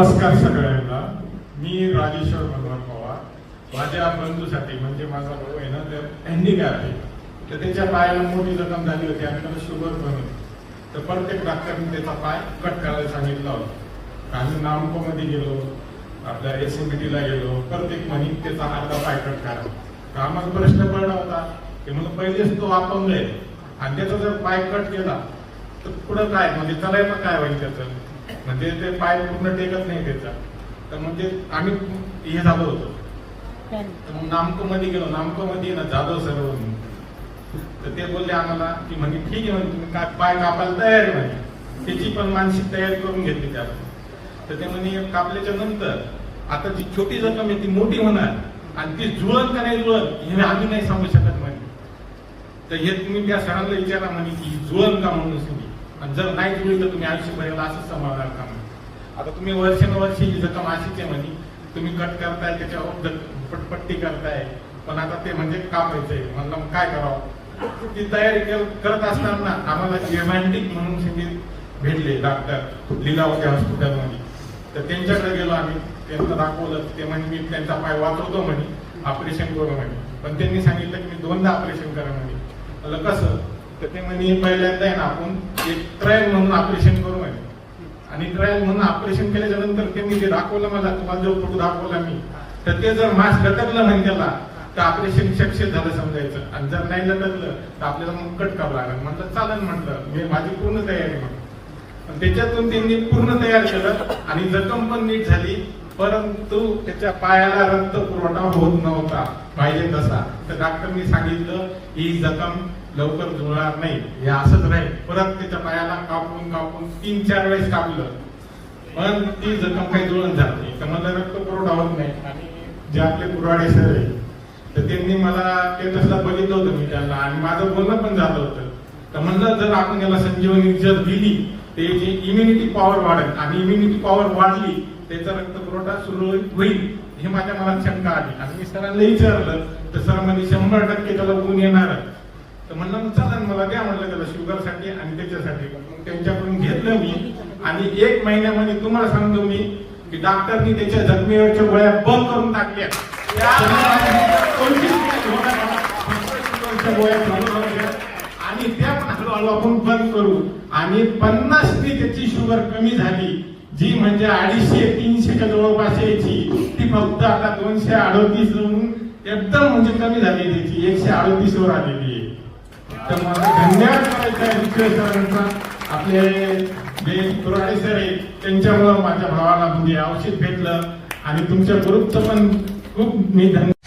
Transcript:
नमस्कार सगळ्यांना. मी राजेश्वर भगवान पवार. माझ्या बंधूसाठी म्हणजे माझा भाऊ आहे ना तर हँडिकॅप आहे तर त्याच्या पायाला मोठी जखम झाली होती. आणि त्याला शुगर पण होती तर प्रत्येक डॉक्टरने त्याचा पाय कट करायला सांगितला होता. आम्ही नामकोमध्ये गेलो आपल्या एस एम ला गेलो. प्रत्येक म्हणी त्याचा अर्धा पाय कट करा. तर आम्हाला प्रश्न पडला होता की म्हणून पहिलेच तो अपंग आहे. आणि त्याचा जर पाय कट केला तर पुढं काय? म्हणजे चालायचं काय होईल त्याचं? म्हणजे ते पाय पूर्ण टेकत नाही त्याचा. तर म्हणजे आम्ही हे झालो होतो. तर मग नामको मध्ये गेलो. नामको मध्ये ना जाधव सर तर ते बोलले आम्हाला की म्हणजे ठीक आहे म्हणजे तुम्ही काय पाय कापायला तयार आहे म्हणजे त्याची पण मानसिक तयारी करून घेतली त्याला. तर ते म्हणे कापल्याच्या नंतर आता जी छोटी जखम आहे ती मोठी होणार आणि ती जुळत का नाही जुळत हे आम्ही नाही सांगू शकत म्हणे. तर हे तुम्ही त्या सरांना विचारा म्हणे की जुळल का म्हणून आणि जर नाही जुळली तर तुम्ही आयुष्यभर याला असंच सांभाळणार का? म्हणे आता तुम्ही वर्षानुवर्षी ही जखम अशीच आहे म्हणे. तुम्ही कट करताय त्याच्यावर पटपट्टी करताय. पण आता ते म्हणजे कापायचंय म्हणलं मग काय करावं? ती तयारी करत असताना आम्हाला रोमॅन्टिक म्हणून संगीत भेटले डॉक्टर लिलावच्या हॉस्पिटलमध्ये तर त्यांच्याकडे गेलो आम्ही. त्यांना दाखवलं. ते म्हणे मी त्यांचा पाय वाचवतो म्हणे. ऑपरेशन करू म्हणे. पण त्यांनी सांगितलं की मी दोनदा ऑपरेशन करा म्हणे. कसं? तर ते म्हणे पहिल्यांदा आहे ना आपण एक ट्रायल म्हणून ऑपरेशन करू म्हणे आणि ट्रायल म्हणून ऑपरेशन केल्याच्यानंतर त्यांनी जे दाखवलं मला तुम्हाला जो फोटो दाखवला मी तर ते जर मास्क लटकलं नाही त्याला तर ऑपरेशन सक्सेस झालं समजायचं. आणि जर नाही लटकलं तर आपल्याला मग कट करावं लागेल. म्हटलं चालेल म्हटलं. मी माझी पूर्ण तयारी म्हटलं पण त्याच्यातून त्यांनी पूर्ण तयार केलं आणि जखम पण नीट झाली. परंतु त्याच्या पायाला रक्त पुरवठा होत नव्हता. पाहिजे तसा. तर डॉक्टरनी सांगितलं ही जखम लवकर जुळणार नाही. हे असंच राहील. परत त्याच्या पायाला कापून कापून तीन चार वेळेस कापलं. पण ती जखम काही जुळून जात नाही. तर मला रक्त पुरवठा होत नाही. आणि जे आपले पुराडे सर आहे तर त्यांनी मला ते तसला बघितलं होतं मी त्यांना. आणि माझं बोलणं पण झालं होतं. तर म्हणलं जर आपण याला संजीवनी जर दिली ते जी इम्युनिटी पॉवर वाढेल. आणि इम्युनिटी पॉवर वाढली त्याचा रक्त पुरवठा सुरळीत होईल. हे माझ्या मनात शंका आली. आणि मी सरांना विचारलं तर सर म्हणजे शंभर टक्के त्याला गुण येणार तर म्हणलं मग चालेल मला द्या म्हणलं त्याला शुगरसाठी आणि त्याच्यासाठी. मग त्यांच्याकडून घेतलं मी. आणि एक महिन्यामध्ये तुम्हाला सांगतो मी की डॉक्टरनी त्याच्या जखमीवरच्या गोळ्या बंद करून टाकल्या. आणि त्या पण हळूहळू आपण बंद करू. आणि पन्नास नी त्याची शुगर कमी झाली. जी म्हणजे अडीचशे तीनशेच्या जवळपास यायची. ती फक्त आता दोनशे अडोतीस एकदम म्हणजे कमी झाली त्याची. एकशे अडोतीस वर आलेली आहे. तर मला धन्यवाद करायचा आहे सरांचा आपले जे तुराडे सर आहेत त्यांच्यामुळं माझ्या भावाला म्हणजे औषध भेटलं. आणि तुमच्या ग्रुपचं पण खूप मी धन्यवाद